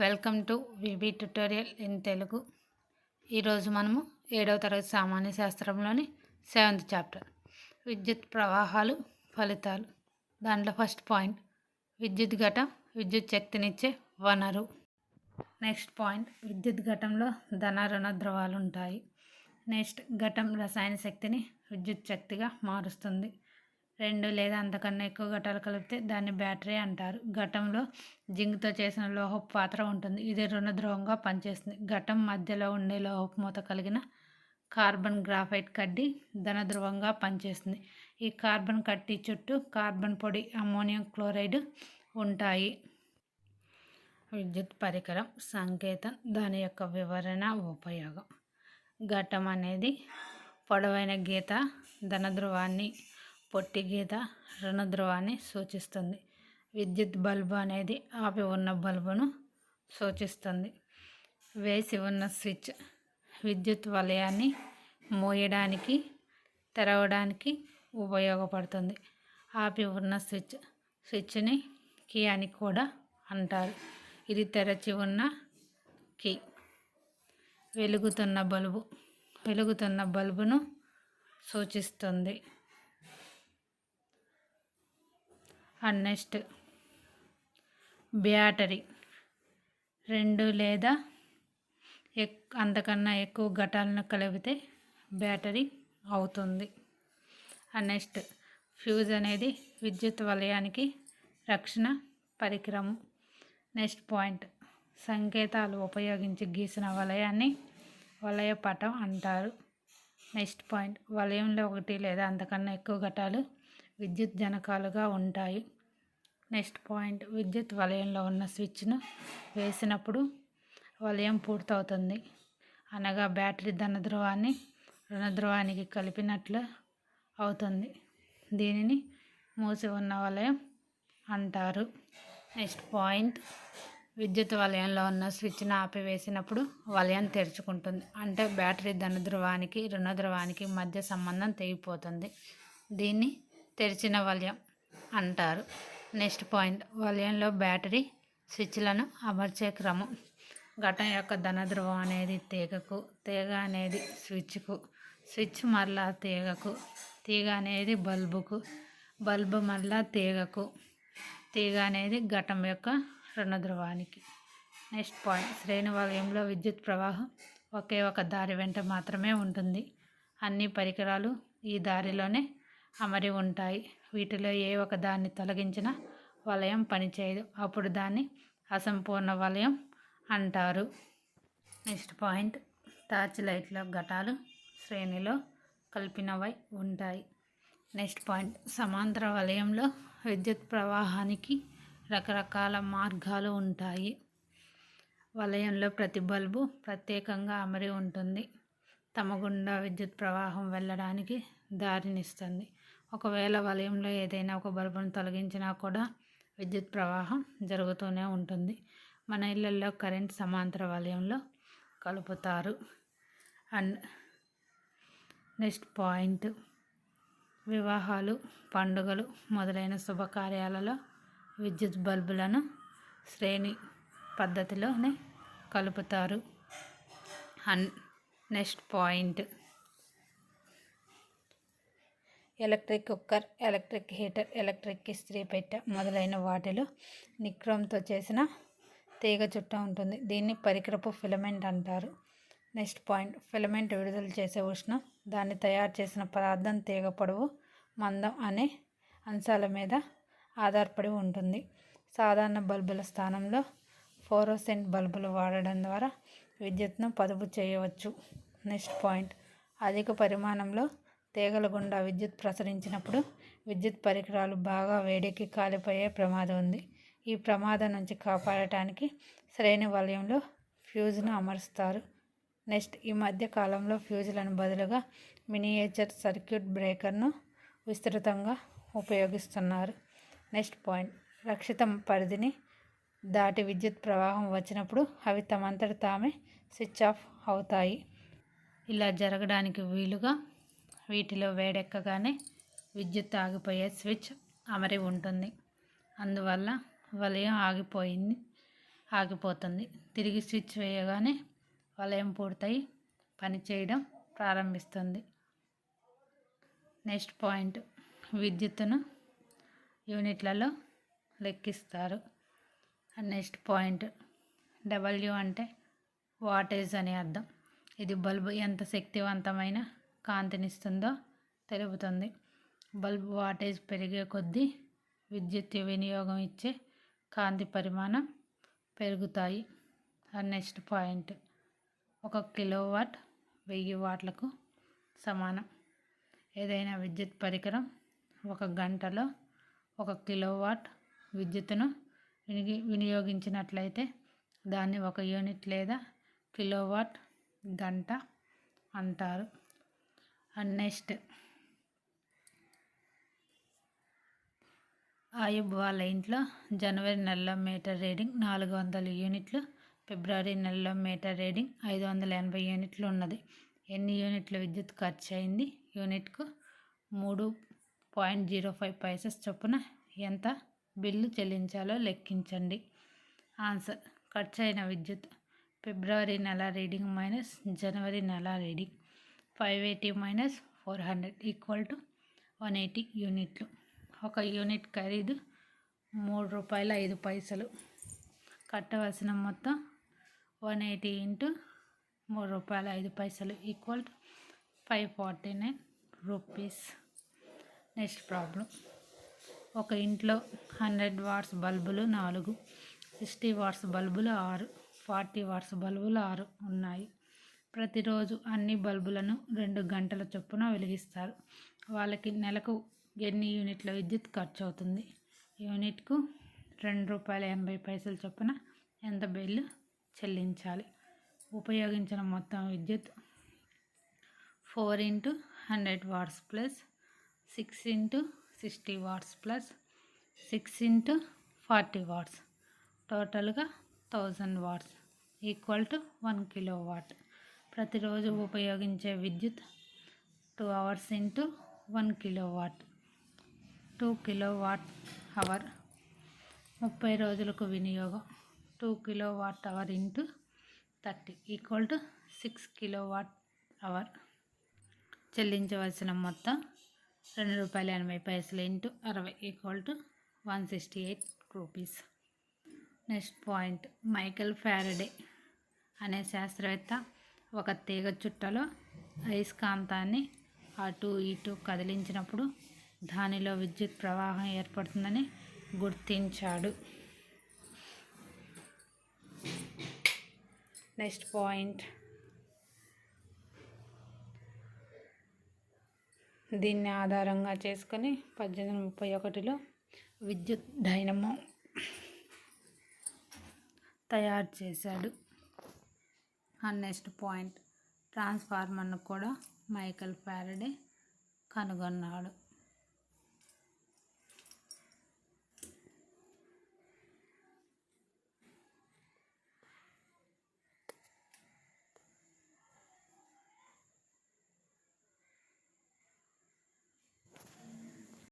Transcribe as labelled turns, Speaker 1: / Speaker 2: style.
Speaker 1: Welcome to VB tutorial in Telugu. ఈరోజు మనము ఏడవ తరగతి సామాన్య శాస్త్రంలోని సెవెంత్ చాప్టర్. విద్యుత్ ప్రవాహాలు ఫలితాలు. దాంట్లో ఫస్ట్ పాయింట్ విద్యుత్ ఘటం విద్యుత్ శక్తినిచ్చే వనరు. నెక్స్ట్ పాయింట్ విద్యుత్ ఘటంలో ధన రుణ ద్రవాలు ఉంటాయి నెక్స్ట్ ఘటం రసాయన శక్తిని విద్యుత్ శక్తిగా మారుస్తుంది. రెండు లేదా అంతకన్నా ఎక్కువ ఘటాలు కలిపితే దాన్ని బ్యాటరీ అంటారు. ఘటంలో జింక్తో చేసిన లోహపు పాత్ర ఉంటుంది. ఇది రుణద్రోహంగా పనిచేస్తుంది. ఘటం మధ్యలో ఉండే లోహపు మూత కలిగిన కార్బన్ గ్రాఫైట్ కడ్డీ ధనధ్రువంగా పనిచేస్తుంది. ఈ కార్బన్ కడ్డీ చుట్టూ కార్బన్ పొడి అమ్మోనియం క్లోరైడ్ ఉంటాయి. విద్యుత్ పరికరం సంకేతం దాని యొక్క వివరణ ఉపయోగం. ఘటం అనేది పొడవైన గీత ధనధ్రువాన్ని పొట్టి గీత రుణధ్రువాన్ని సూచిస్తుంది. విద్యుత్ బల్బు అనేది ఆపి ఉన్న బల్బును సూచిస్తుంది. వేసి ఉన్న స్విచ్ విద్యుత్ వలయాన్ని మోయడానికి తెరవడానికి ఉపయోగపడుతుంది. ఆపి ఉన్న స్విచ్ స్విచ్ని కీ అని కూడా అంటారు. ఇది తెరచి ఉన్న కీ. వెలుగుతున్న బల్బు వెలుగుతున్న బల్బును సూచిస్తుంది. And next battery. రెండు లేదా ఎక్ అంతకన్నా ఎక్కువ ఘటాలను కలిపితే బ్యాటరీ అవుతుంది. అండ్ నెక్స్ట్ ఫ్యూజ్ అనేది విద్యుత్ వలయానికి రక్షణ పరికరము. Next point. సంకేతాలు ఉపయోగించి గీసిన వలయాన్ని వలయ పటం అంటారు. Next point. వలయంలో ఒకటి లేదా అంతకన్నా ఎక్కువ ఘటాలు విద్యుత్ జనకాలుగా ఉంటాయి. Next point. విద్యుత్ వలయంలో ఉన్న స్విచ్ను వేసినప్పుడు వలయం పూర్తవుతుంది. అనగా బ్యాటరీ ధనధ్రువాన్ని రుణధ్రువానికి కలిపినట్లు అవుతుంది. దీనిని మూసి ఉన్న వలయం అంటారు. Next point. విద్యుత్ వలయంలో ఉన్న స్విచ్ను ఆపివేసినప్పుడు వలయం తెరుచుకుంటుంది. అంటే బ్యాటరీ ధనధ్రువానికి రుణధ్రువానికి మధ్య సంబంధం తెగిపోతుంది. దీన్ని తెరిచిన వలయం అంటారు. Next point. వలయంలో బ్యాటరీ స్విచ్లను అమర్చే క్రమం ఘటన యొక్క ధనధ్రువం అనేది తీగకు తీగ అనేది స్విచ్కు స్విచ్ మరలా తీగకు తీగ అనేది బల్బుకు బల్బు మరలా తీగకు తీగ అనేది ఘటం యొక్క రుణధ్రువానికి. Next point. శ్రేణి వలయంలో విద్యుత్ ప్రవాహం ఒకే ఒక దారి వెంట మాత్రమే ఉంటుంది. అన్ని పరికరాలు ఈ దారిలోనే అమరి ఉంటాయి. వీటిలో ఏ ఒక దాన్ని తొలగించినా వలయం పనిచేయదు. అప్పుడు దాన్ని అసంపూర్ణ వలయం అంటారు. Next point. టార్చ్ లైట్ల ఘటాలు శ్రేణిలో కలిపినవై ఉంటాయి. Next point. సమాంతర వలయంలో విద్యుత్ ప్రవాహానికి రకరకాల మార్గాలు ఉంటాయి. వలయంలో ప్రతి బల్బు ప్రత్యేకంగా అమరి ఉంటుంది. తమ గుండా విద్యుత్ ప్రవాహం వెళ్ళడానికి దారినిస్తుంది. ఒకవేళ వలయంలో ఏదైనా ఒక బల్బును తొలగించినా కూడా విద్యుత్ ప్రవాహం జరుగుతూనే ఉంటుంది. మన ఇళ్ళల్లో కరెంట్ సమాంతర వలయంలో కలుపుతారు. And next point. వివాహాలు పండుగలు మొదలైన శుభకార్యాలలో విద్యుత్ బల్బులను శ్రేణి పద్ధతిలోనే కలుపుతారు. And next point. Electric cooker electric heater electric ఇస్త్రీ పెట్ట మొదలైన వాటిలో నిక్రోమ్తో చేసిన తీగ చుట్ట ఉంటుంది. దీన్ని పరికరపు ఫిలమెంట్ అంటారు. Next point. ఫిలమెంట్ విడుదల చేసే ఉష్ణం దాన్ని తయారు చేసిన పదార్థం తీగ పొడవు మందం అనే అంశాల మీద ఆధారపడి ఉంటుంది. సాధారణ బల్బుల స్థానంలో ఫోరోసెంట్ బల్బులు వాడడం ద్వారా విద్యుత్ను పొదుపు చేయవచ్చు. Next point. అధిక పరిమాణంలో తీగల గుండా విద్యుత్ ప్రసరించినప్పుడు విద్యుత్ పరికరాలు బాగా వేడెక్కి కాలిపోయే ప్రమాదం ఉంది. ఈ ప్రమాదం నుంచి కాపాడటానికి శ్రేణి వలయంలో ఫ్యూజ్ను అమరుస్తారు. నెక్స్ట్ ఈ మధ్య కాలంలో ఫ్యూజులను బదులుగా మినియేచర్ సర్క్యూట్ బ్రేకర్ను విస్తృతంగా ఉపయోగిస్తున్నారు. నెక్స్ట్ పాయింట్ రక్షిత పరిధిని దాటి విద్యుత్ ప్రవాహం వచ్చినప్పుడు అవి తమంతట తామే స్విచ్ ఆఫ్ అవుతాయి. ఇలా జరగడానికి వీలుగా వీటిలో వేడెక్కగానే విద్యుత్ ఆగిపోయే స్విచ్ అమరి ఉంటుంది. అందువల్ల వలయం ఆగిపోయింది ఆగిపోతుంది. తిరిగి స్విచ్ వేయగానే వలయం పూర్తయి పనిచేయడం ప్రారంభిస్తుంది. Next point. విద్యుత్తును యూనిట్లలో లెక్కిస్తారు. Next point. డబ్ల్యూ అంటే వాటేజ్ అని అర్థం. ఇది బల్బు ఎంత శక్తివంతమైన కాంతినిస్తుందో తెలుపుతుంది. బల్బ్ వాటేజ్ పెరిగే కొద్దీ విద్యుత్ వినియోగం ఇచ్చే కాంతి పరిమాణం పెరుగుతాయి. Next point. ఒక కిలోవాట్ వెయ్యి వాట్లకు సమానం. ఏదైనా విద్యుత్ పరికరం ఒక గంటలో ఒక కిలోవాట్ విద్యుత్తును వినిగి వినియోగించినట్లయితే దాన్ని ఒక యూనిట్ లేదా కిలోవాట్ గంట అంటారు. అండ్ నెక్స్ట్ ఆయుబ్ వాళ్ళ ఇంట్లో జనవరి నెలలో మీటర్ రీడింగ్ నాలుగు వందల యూనిట్లు ఫిబ్రవరి నెలలో మీటర్ రీడింగ్ ఐదు వందల ఎనభై యూనిట్లు ఉన్నది. ఎన్ని యూనిట్ల విద్యుత్ ఖర్చు అయింది? యూనిట్కు మూడు పాయింట్ జీరో ఫైవ్ పైసెస్ చొప్పున ఎంత బిల్లు చెల్లించాలో లెక్కించండి. ఆన్సర్ ఖర్చు అయిన విద్యుత్ ఫిబ్రవరి నెల రీడింగ్ మైనస్ జనవరి నెల reading. Five eighty minus four hundred equal to one eighty యూనిట్లు ఒక యూనిట్ ఖరీదు మూడు రూపాయల ఐదు పైసలు. కట్టవలసిన మొత్తం వన్ ఎయిటీ ఇంటూ మూడు రూపాయల ఐదు పైసలు equal to five forty nine rupees next problem ఒక ఇంట్లో హండ్రెడ్ వాట్స్ బల్బులు నాలుగు సిక్స్టీ వాట్స్ బల్బులు ఆరు ఫార్టీ వాట్స్ బల్బులు ఆరు ఉన్నాయి. ప్రతిరోజు అన్ని బల్బులను రెండు గంటల చొప్పున వెలిగిస్తారు. వాళ్ళకి నెలకు ఎన్ని యూనిట్ల విద్యుత్ ఖర్చు అవుతుంది యూనిట్కు రెండు రూపాయల ఎనభై పైసల చొప్పున ఎంత బిల్లు చెల్లించాలి? ఉపయోగించిన మొత్తం విద్యుత్ four into hundred watts plus six into sixty watts plus six into forty watts. టోటల్గా thousand watts. Equal to one kilowatt. ప్రతిరోజు ఉపయోగించే విద్యుత్ two hours into one kilowatt two kilowatt hour. ముప్పై రోజులకు వినియోగం. Two kilowatt hour into thirty equal to six kilowatt hour. చెల్లించవలసిన మొత్తం రెండు రూపాయల ఎనభై పైసలు ఇంటూ అరవై equal to one sixty eight rupees. Next point Michael Faraday అనే శాస్త్రవేత్త ఒక తీగ చుట్టలో అయస్కాంతాన్ని అటు ఇటు కదిలించినప్పుడు దానిలో విద్యుత్ ప్రవాహం ఏర్పడుతుందని గుర్తించాడు. Next point. దీన్ని ఆధారంగా చేసుకొని పద్దెనిమిది ముప్పై ఒకటిలో విద్యుత్ డైనమో తయారు చేశాడు. అండ్ నెక్స్ట్ పాయింట్ ట్రాన్స్ఫార్మర్ను కూడా మైకల్ ఫ్యారడే కనుగొన్నాడు.